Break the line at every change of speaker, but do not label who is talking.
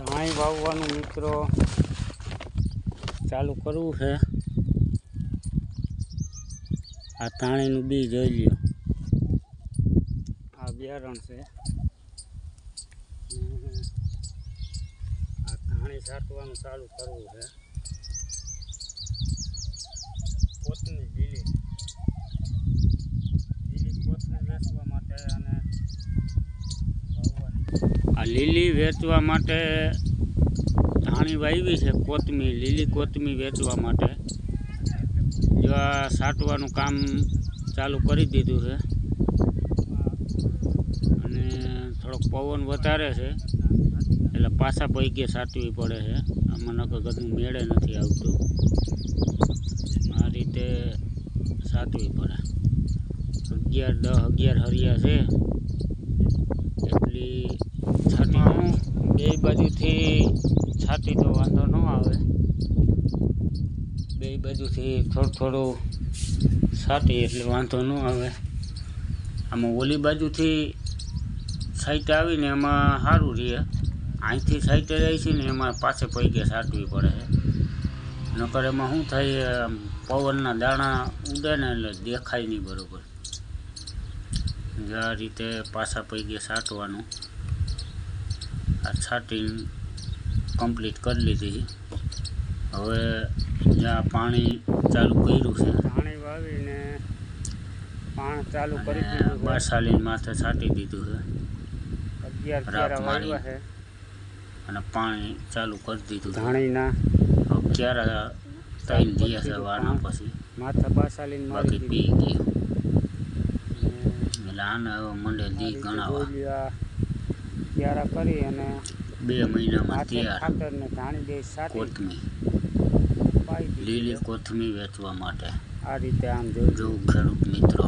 ધાણી વાવવાનું મિત્રો ચાલુ કરવું છે. આ ધાણીનું બી જોઈ લ્યો. આ બિયારણ છે. આ ધાણી છાંટવાનું ચાલુ કરવું છે. કોથમી લીલી લીલી કોથમી વેચવા માટે અને વાવવાની આ લીલી વેચવા માટે ધાણી વાવી છે કોથમી લીલી કોથમી વેચવા માટે. જો આ સાટવાનું કામ ચાલુ કરી દીધું છે. અને થોડોક પવન વધારે છે. એટલે પાછા પૈકે સાટવી પડે છે. આમાં નકર ઘરનું મેળે નથી આવતું. આ રીતે સાટવી પડે. અગિયાર, દસ, અગિયાર હરિયા છે એટલી છાતી બે બાજુથી છાતી તો વાંધો ન આવે. બે બાજુથી થોડું થોડું છાતી એટલે વાંધો ન આવે. આમાં ઓલી બાજુથી સાઈટ આવીને એમાં સારું રહે. અહીંથી સાઈટે જાય છે ને એમાં પાસે પૈકે સાટવી પડે. નકર એમાં શું થાય, આમ પવનના દાણા ઉડે ને એટલે દેખાય નહીં બરાબર. આ રીતે પાછા પૈકે સાટવાનું. આ છાટી કમ્પ્લીટ કરી લીધી. હવે જ્યાં પાણી ચાલુ કર્યું છે. પાણી વાવીને પાણી ચાલુ કરી દીધું બારસાલીન માથે છાંટી દીધું છે. અને પાણી ચાલુ કરી દીધું ધાણીના હવે ક્યારે ત્રણ દિવસ છે વારના પછી માથા બારસાલીન બાકી પી ગયું. એટલે આને હવે મંડે દી ગણાવા. ક્યારા કરી અને બે મહિનામાં ખાતર ને ધાણી દે કોથમી લીલી કોથમી વેચવા માટે. આ રીતે આમ જોવું ખેડૂત મિત્રો